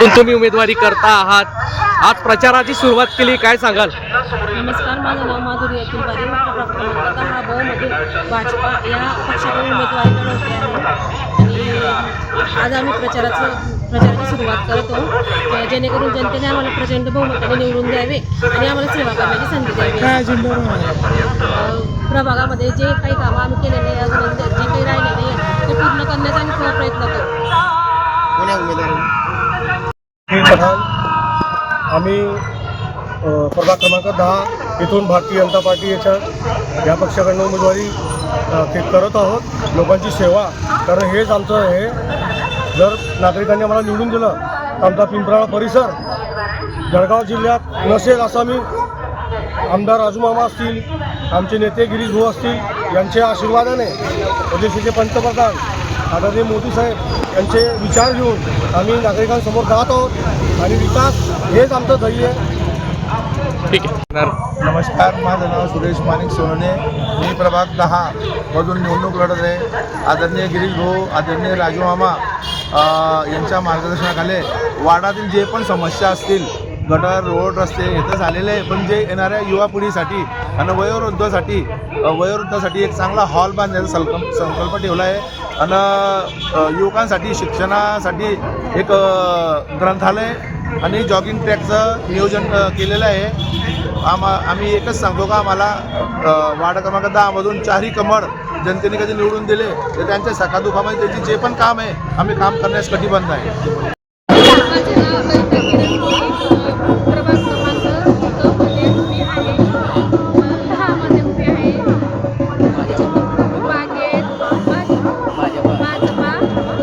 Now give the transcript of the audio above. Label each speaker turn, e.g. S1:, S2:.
S1: पण तुम्ही उमेदवारी करता आहात. आज प्रचाराची सुरुवात केली काय सांगाल?
S2: नमस्कार माझं नाव माधुरी अतुल बारे प्रभाग क्रमांक दहा ब मधून भाजपा या पक्षाकडून उमेदवारी लढवते आहे. आणि आज आम्ही प्रचाराचं प्रचाराची सुरुवात करतो जेणेकरून जनतेने आम्हाला प्रचंड बहुमताने निवडून द्यावे आणि आम्हाला सेवा करण्याची संधी द्यावी. प्रभागामध्ये जे काही कामं आम्ही केलेले आहे अजून जे जे काही राहिलेले ते पूर्ण करण्याचा आम्ही प्रयत्न करू
S3: आम्ही अ, प्रभाग क्रमांक दहा इथून भारतीय जनता पार्टी याच्या या पक्षाकडनं उमेदवारी ते करत आहोत. लोकांची सेवा कारण हेच आमचं हे जर नागरिकांनी आम्हाला निवडून दिलं तर आमचा पिंपराळा परिसर जळगाव जिल्ह्यात नसेल असं मी आमदार राजूमामा असतील आमचे नेते गिरीश भाऊ असतील यांच्या आशीर्वादाने देशाचे पंतप्रधान आदरणीय मोदी साहेब यांचे विचार घेऊन आम्ही नागरिकांसमोर जात आहोत आणि विकास हेच आमचं ध्येय आहे.
S1: ठीक आहे.
S4: नमस्कार माझं नाव सुरेश माणिक सोनने मी प्रभाग दहा मधून निवडणूक लढत आहे. आदरणीय गिरीश भाऊ आदरणीय राजू मामा अ, यांच्या मार्गदर्शनाखाली वाडातील जे पण समस्या असतील गटर रोड रस्ते हे तर झालेले आहे पण जे येणाऱ्या युवा पिढीसाठी आणि वयोवृद्धासाठी वयोवृद्धासाठी एक चांगला हॉल बांधण्याचा संकल्प संकल्प ठेवला आहे. आणि युवकांसाठी शिक्षणासाठी एक ग्रंथालय आणि जॉगिंग ट्रॅकचं नियोजन केलेलं आहे. आम्हा आम्ही एकच सांगतो का आम्हाला वार्ड क्रमांक दहामधून चारही कमळ जनतेने कधी निवडून दिले तर त्यांच्या सकादुखामध्ये त्याची जे पण काम आहे आम्ही काम करण्यास कटिबद्ध आहे.